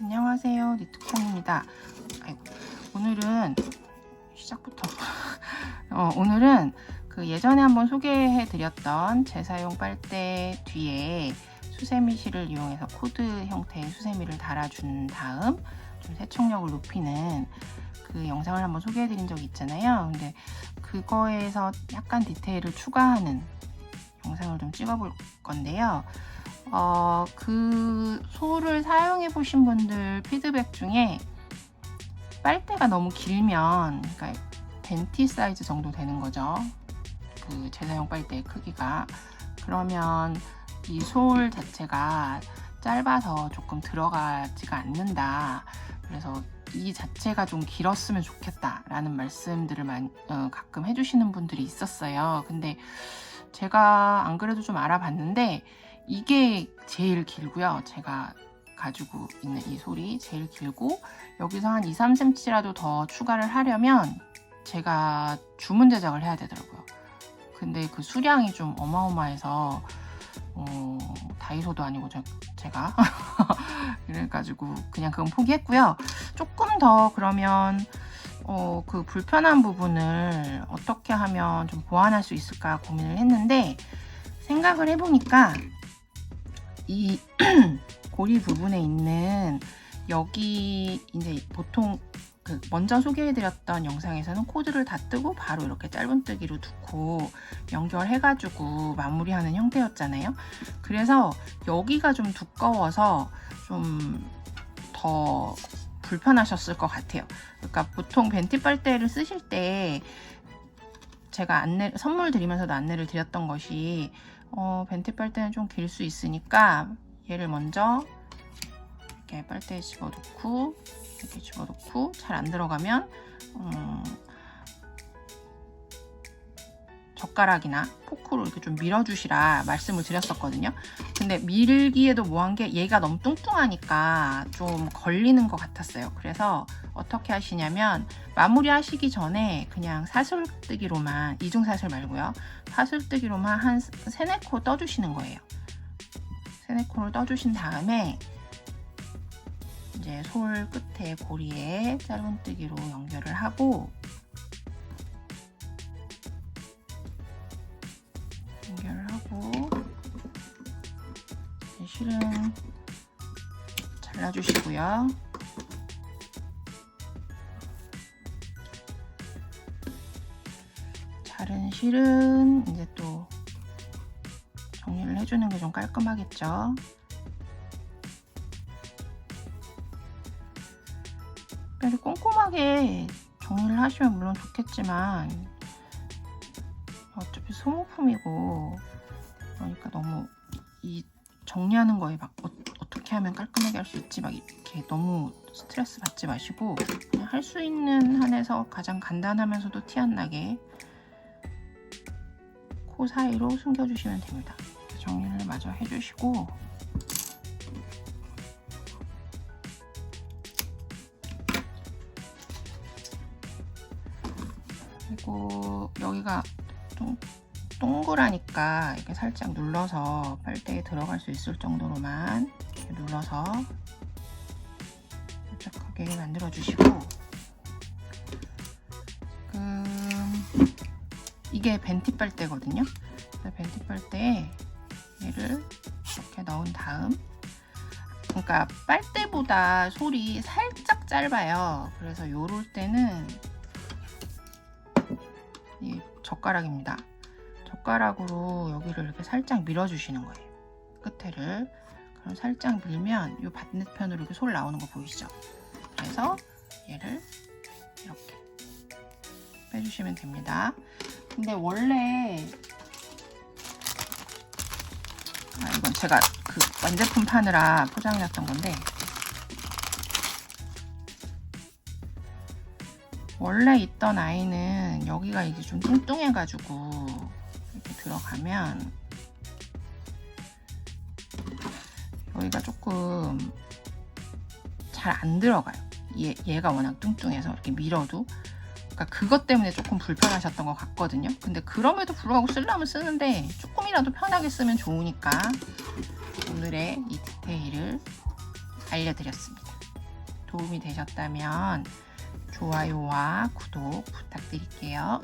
안녕하세요. 니트콩입니다. 오늘은 시작부터. 어, 오늘은 그 예전에 한번 소개해 드렸던 재사용 빨대 뒤에 수세미 실을 이용해서 코드 형태의 수세미를 달아준 다음 좀 세척력을 높이는 그 영상을 한번 소개해 드린 적이 있잖아요. 근데 그거에서 약간 디테일을 추가하는 영상을 좀 찍어 볼 건데요 어, 그 소를 사용해 보신 분들 피드백 중에 빨대가 너무 길면 그러니까 벤티 사이즈 정도 되는 거죠. 그 재사용 빨대의 크기가 그러면 이 솔 자체가 짧아서 조금 들어가지가 않는다. 그래서 이 자체가 좀 길었으면 좋겠다라는 말씀들을 많이, 어, 가끔 해주시는 분들이 있었어요. 근데 제가 안 그래도 좀 알아봤는데 이게 제일 길고요. 제가 가지고 있는 이 솔이 제일 길고 여기서 한 2, 3cm라도 더 추가를 하려면 제가 주문 제작을 해야 되더라고요. 근데 그 수량이 좀 어마어마해서 어, 다이소도 아니고 저, 제가 그래가지고 그냥 그건 포기했고요. 조금 더 그러면 어, 그 불편한 부분을 어떻게 하면 좀 보완할 수 있을까 고민을 했는데 생각을 해보니까 이 고리 부분에 있는 여기 이제 보통 그 먼저 소개해드렸던 영상에서는 코드를 다 뜨고 바로 이렇게 짧은뜨기로 두고 연결해가지고 마무리하는 형태였잖아요. 그래서 여기가 좀 두꺼워서 좀 더 불편하셨을 것 같아요. 그러니까 보통 벤티 빨대를 쓰실 때 제가 안내 선물 드리면서도 안내를 드렸던 것이 어, 벤티 빨대는 좀 길 수 있으니까 얘를 먼저 이렇게 빨대에 집어넣고 이렇게 집어넣고 잘 안 들어가면 음, 젓가락이나 포 크로 이렇게 좀 밀어주시라 말씀을 드렸었거든요. 근데 밀기에도 뭐한 게 얘가 너무 뚱뚱하니까 좀 걸리는 것 같았어요. 그래서 어떻게 하시냐면 마무리 하시기 전에 그냥 사슬뜨기로만 이중 사슬 말고요. 사슬뜨기로만 한 세네 코 떠주시는 거예요. 세네 코를 떠주신 다음에 이제 솔 끝에 고리에 짧은뜨기로 연결을 하고 실은 잘라주시고요. 자른 실은 이제 또 정리를 해주는 게 좀 깔끔하겠죠. 이렇게 꼼꼼하게 정리를 하시면 물론 좋겠지만 어차피 소모품이고 그러니까 너무 이 정리하는 거에 막 어, 떻게 하면 깔끔하게 할 수 있지 막 이렇게 너무 스트레스 받지 마시고 할 수 있는 한에서 가장 간단하면서도 티 안 나게 코 사이로 숨겨주시면 됩니다. 정리를 마저 해주시고 그리고 여기가 동, 동그라니까 이렇게 살짝 눌러서 빨대에 들어갈 수 있을 정도로만 이렇게 눌러서 살짝하게 만들어 주시고 지금 이게 벤티 빨대거든요. 벤티 빨대에 얘를 이렇게 넣은 다음 그러니까 빨대보다 솔이 살짝 짧아요. 그래서 요럴 때는 이 젓가락입니다. 젓가락으로 여기를 이렇게 살짝 밀어주시는 거예요. 끝에를. 그럼 살짝 밀면 이 반대편으로 이렇게 솔 나오는 거 보이시죠? 그래서 얘를 이렇게 빼주시면 됩니다. 근데 원래 아, 이건 제가 그 완제품 파느라 포장해놨던 건데 원래 있던 아이는 여기가 이제 좀 뚱뚱해가지고 이렇게 들어가면 여기가 조금 잘 안 들어가요. 얘, 얘가 워낙 뚱뚱해서 이렇게 밀어도 그러니까 그것 때문에 조금 불편하셨던 것 같거든요. 근데 그럼에도 불구하고 쓰려면 쓰는데 조금이라도 편하게 쓰면 좋으니까 오늘의 이 디테일을 알려드렸습니다. 도움이 되셨다면 좋아요와 구독 부탁드릴게요.